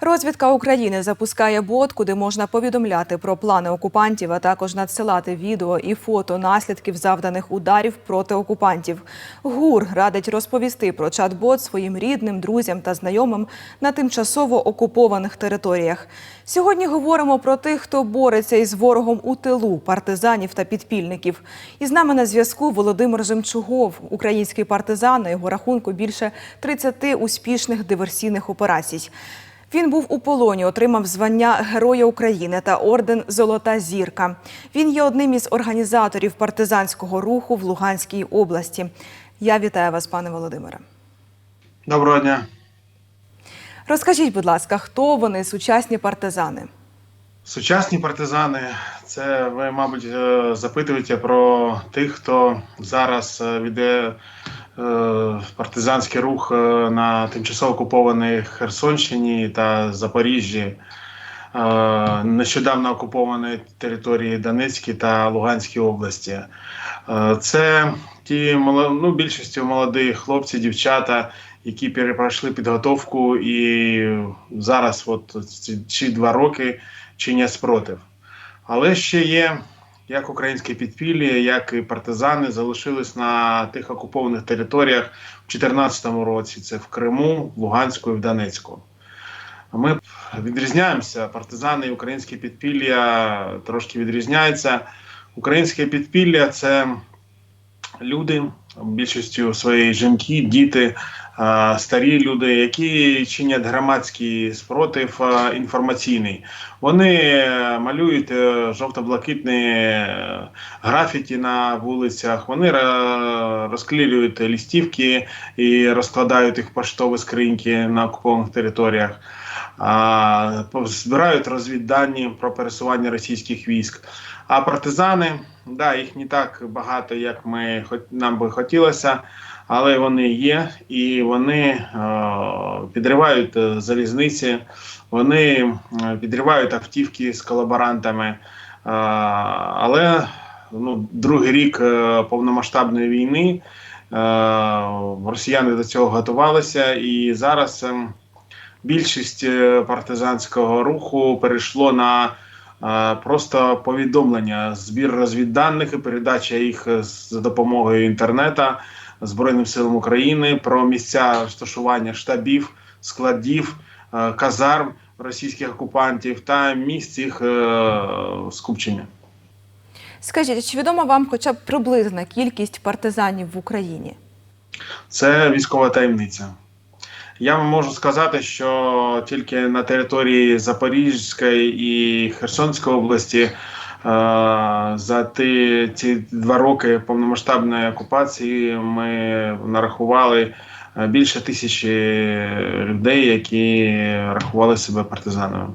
Розвідка України запускає бот, куди можна повідомляти про плани окупантів, а також надсилати відео і фото наслідків завданих ударів проти окупантів. ГУР радить розповісти про чат-бот своїм рідним, друзям та знайомим на тимчасово окупованих територіях. Сьогодні говоримо про тих, хто бореться із ворогом у тилу, партизанів та підпільників. І з нами на зв'язку Володимир Жемчугов, український партизан. На його рахунку більше 30 успішних диверсійних операцій. Він був у полоні, отримав звання Героя України та орден Золота зірка. Він є одним із організаторів партизанського руху в Луганській області. Я вітаю вас, пане Володимире. Доброго дня. Розкажіть, будь ласка, хто вони, сучасні партизани? Сучасні партизани. Це ви, мабуть, е, запитуєте про тих, хто зараз е, веде е, партизанський рух е, на тимчасово окупованій Херсонщині та Запоріжжі, е, нещодавно окупованій території Донецькій та Луганській області. Е, Це ті ну, більшістю молоді хлопці, дівчата, які перепройшли підготовку і зараз, от ці два роки, чинять спротив. Але ще є як українське підпілля, як і партизани залишились на тих окупованих територіях в 2014 році. Це в Криму, в Луганську і в Донецьку. Ми відрізняємося. Партизани і українське підпілля трошки відрізняються. Українське підпілля це люди, більшістю своєї жінки, діти, старі люди, які чинять громадський спротив інформаційний. Вони е, малюють е, жовто-блакитні е, графіті на вулицях, вони розклеюють листівки і розкладають їх поштові скриньки на окупованих територіях. Збирають розвіддані про пересування російських військ. А партизани, да, їх не так багато, як ми нам би хотілося, але вони є і вони е, підривають е, залізниці, вони е, підривають автівки з колаборантами. Е, але ну, другий рік е, повномасштабної війни е, росіяни до цього готувалися, і зараз е, більшість партизанського руху перейшло на просто повідомлення, збір розвідданих і передача їх е, за допомогою інтернету Збройним силам України про місця розташування штабів, складів, е, казарм російських окупантів та місць їх е, скупчення. Скажіть, чи відома вам хоча б приблизна кількість партизанів в Україні? Це військова таємниця. Я можу сказати, що тільки на території Запорізької і Херсонської області е, за ті, ці два роки повномасштабної окупації ми нарахували е, більше тисячі людей, які рахували себе партизанами.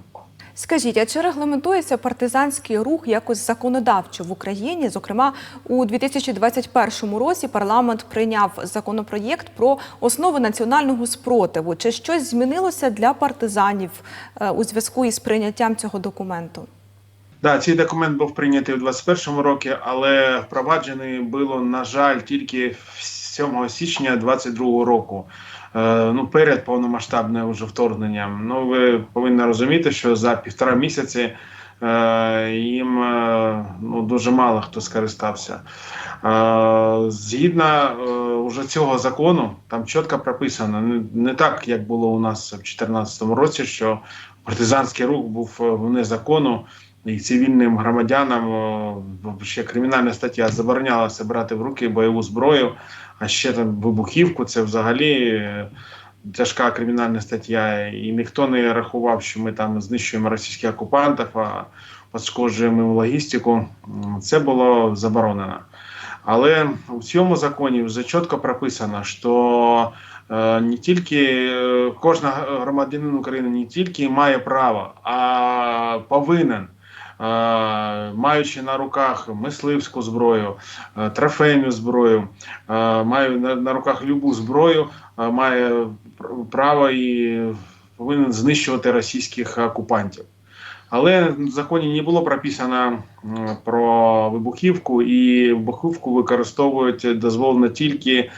Скажіть, а чи регламентується партизанський рух якось законодавчо в Україні? Зокрема, у 2021 році парламент прийняв законопроєкт про основи національного спротиву. Чи щось змінилося для партизанів е, у зв'язку із прийняттям цього документу? Да, цей документ був прийнятий у 2021 році, але впроваджений було, на жаль, тільки 7 січня 2022 року. Е, ну, перед повномасштабним вже вторгненням. Ну, ви повинні розуміти, що за півтора місяці е, їм е, ну, дуже мало хто скористався. Згідно уже цього закону, там чітко прописано, не, так, як було у нас в 2014 році, що партизанський рух був вне закону і цивільним громадянам ще кримінальна стаття заборонялася брати в руки бойову зброю, а ще там вибухівку. Це взагалі е, тяжка кримінальна стаття. І ніхто не рахував, що ми там знищуємо російських окупантів, а пошкоджуємо логістику. Це було заборонено. Але у цьому законі вже чітко прописано, що е, не тільки е, кожен громадянин України не тільки має право, а повинен. Е, Маючи на руках мисливську зброю, е, трофейну зброю, е, має на, руках любу зброю, має право і повинен знищувати російських окупантів. Але в законі не було прописано про вибухівку, і вибухівку використовують дозволено тільки е,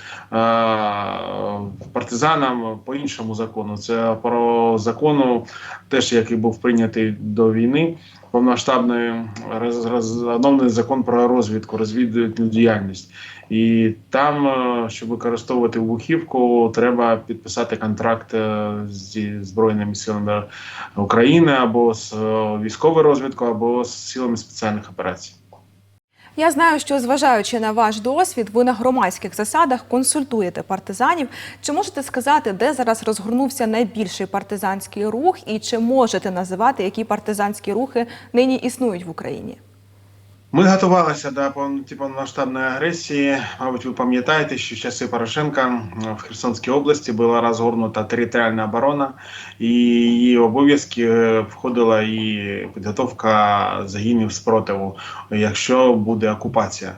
партизанам по іншому закону. Це про закону, теж який був прийнятий до війни. Повномасштабний роз, роз, оновлений закон про розвідку, розвідувальну діяльність. І там, е, щоб використовувати вибухівку, треба підписати контракт е, зі Збройними силами України або з е, військовою розвідкою, або з силами спеціальних операцій. Я знаю, що зважаючи на ваш досвід, ви на громадських засадах консультуєте партизанів. Чи можете сказати, де зараз розгорнувся найбільший партизанський рух, і чи можете називати, які партизанські рухи нині існують в Україні? Ми готувалися до повноті повномасштабної агресії. Мабуть, ви пам'ятаєте, що в часи Порошенка в Херсонській області була розгорнута територіальна оборона, і її обов'язки е, входила і підготовка загинів спротиву, якщо буде окупація.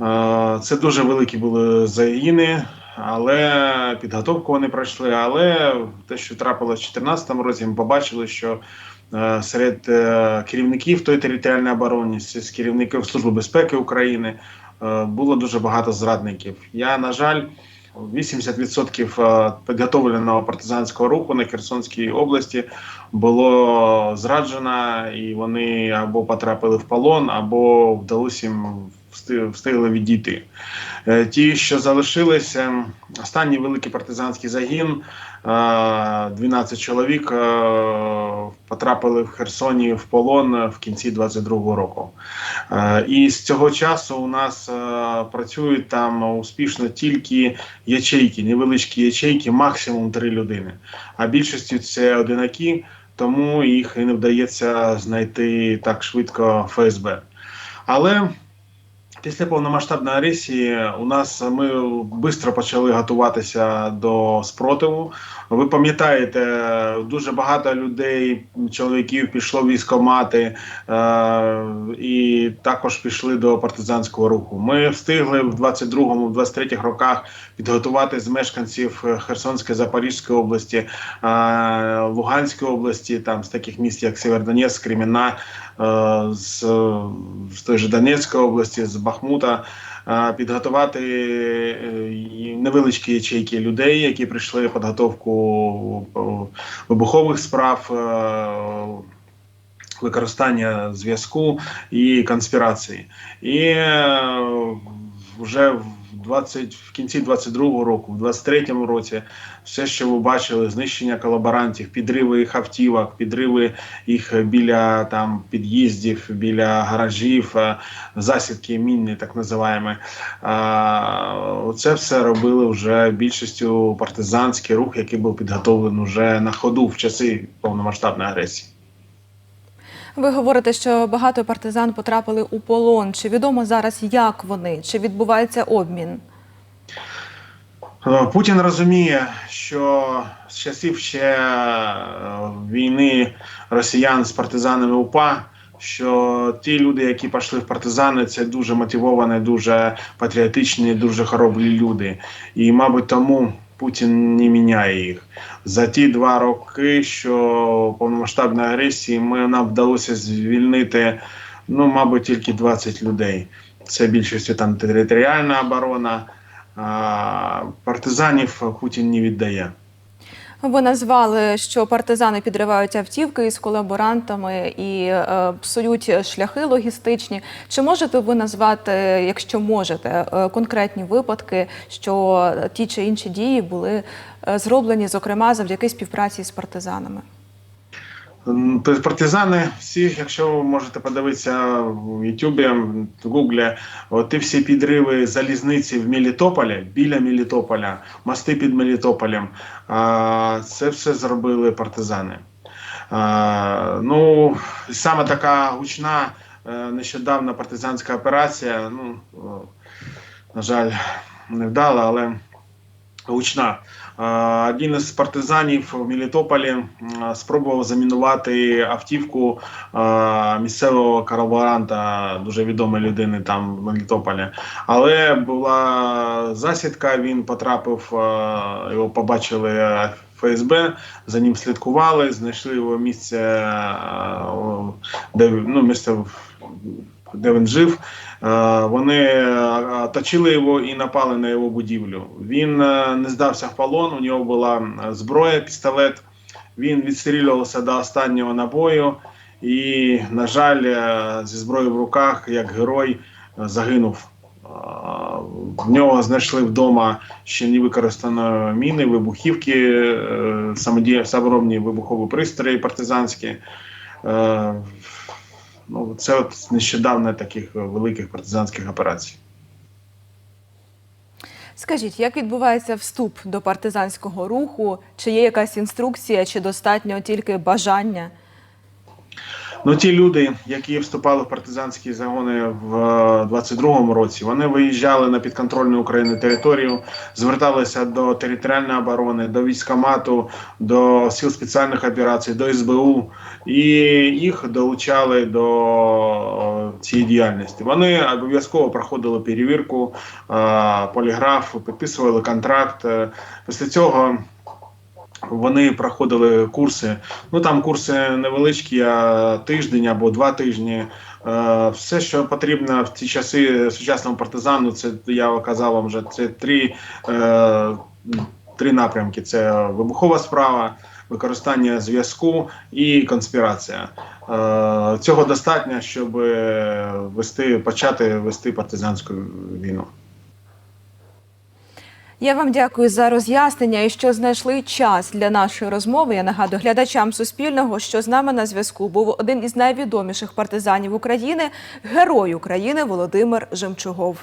Е, Це дуже великі були загини. Але підготовку вони пройшли. Але те, що трапилося в 2014 році, ми побачили, що серед е, керівників тої територіальної оборони, з керівників Служби безпеки України е, було дуже багато зрадників. Я, на жаль, 80% підготовленого партизанського руху на Херсонській області було зраджено, і вони або потрапили в полон, або вдалося їм встигли відійти. Е, Ті, що залишилися, останній великий партизанський загін, е, 12 чоловік е, потрапили в Херсоні в полон в кінці 22-го року. Е, І з цього часу у нас е, працюють там успішно тільки ячейки, невеличкі ячейки, максимум три людини. А більшістю це одинаки, тому їх і не вдається знайти так швидко ФСБ. Але Після повномасштабної агресії у нас ми швидко почали готуватися до спротиву. Ви пам'ятаєте, дуже багато людей, чоловіків пішло військомати е- і також пішли до партизанського руху. Ми встигли в 22-му, 23-х роках підготувати з мешканців Херсонської, Запорізької області, е- Луганської області, там з таких міст, як Сєвєродонецьк, Кремінна, е, з, з той же Донецької області, з Бахмута. е, Підготувати е, невеличкі ячейки людей, які прийшли підготовку е, вибухових справ, е, використання зв'язку і конспірації. І е, вже в 20, в кінці 22-го року, в 23-му році, все, що ви бачили, знищення колаборантів, підриви їх автівок, підриви їх біля там під'їздів, біля гаражів, е, засідки мінні, так називаємо. Це все робили вже більшістю партизанський рух, який був підготовлений вже на ходу в часи повномасштабної агресії. Ви говорите, що багато партизан потрапили у полон. Чи відомо зараз, як вони? Чи відбувається обмін? Е, Путін розуміє, що з часів ще е, війни росіян з партизанами УПА, що ті люди, які пішли в партизани, це дуже мотивовані, дуже патріотичні, дуже хоробрі люди. І, мабуть, тому Путін не міняє їх. За ті два роки, що повномасштабної агресії, ми нам вдалося звільнити, ну, мабуть, тільки 20 людей. Це більшістю там територіальна оборона. А, партизанів Путін не віддає. Ви назвали, що партизани підривають автівки із колаборантами і е, псують шляхи логістичні. Чи можете ви назвати, якщо можете, е, конкретні випадки, що ті чи інші дії були е, зроблені, зокрема, завдяки співпраці з партизанами? Партизани всі, якщо ви можете подивитися в Ютубі, в Гуглі, ті всі підриви залізниці в Мелітополі, біля Мелітополя, мости під Мелітополем, це все зробили партизани. Ну, саме така гучна е, нещодавна партизанська операція, ну, на жаль, не вдала, але гучна. Один із партизанів в Мелітополі м, спробував замінувати автівку місцевого колаборанта, дуже відомої людини там в Мелітополі. Але була засідка, він потрапив, його побачили ФСБ, за ним слідкували, знайшли його місце, де ну, місце, де він жив. Е, Вони е, оточили його і напали на його будівлю. Він е, не здався в полон. У нього була зброя, пістолет. Він відстрілювався до останнього набою і, на жаль, зі зброєю в руках, як герой, загинув. В нього знайшли вдома ще не використаної міни, вибухівки, саморобні вибухові пристрої партизанські. Е, Ну, це от нещодавно таких великих партизанських операцій. Скажіть, як відбувається вступ до партизанського руху? Чи є якась інструкція, чи достатньо тільки бажання? Ну, ті люди, які вступали в партизанські загони в е, 22-му році, вони виїжджали на підконтрольну України територію, зверталися до територіальної оборони, до військомату, до сил спеціальних операцій, до СБУ, і їх долучали до е, цієї діяльності. Вони обов'язково проходили перевірку, е, поліграф, підписували контракт. Е, Після цього вони проходили курси. Ну там курси невеличкі, а тиждень або два тижні. Е, Все, що потрібно в ці часи сучасному партизану, це я казав вам вже це три, е, три напрямки: це вибухова справа, використання зв'язку і конспірація. Е, Цього достатньо, щоб вести, почати вести партизанську війну. Я вам дякую за роз'яснення і що знайшли час для нашої розмови. Я нагадую глядачам Суспільного, що з нами на зв'язку був один із найвідоміших партизанів України, герой України Володимир Жемчугов.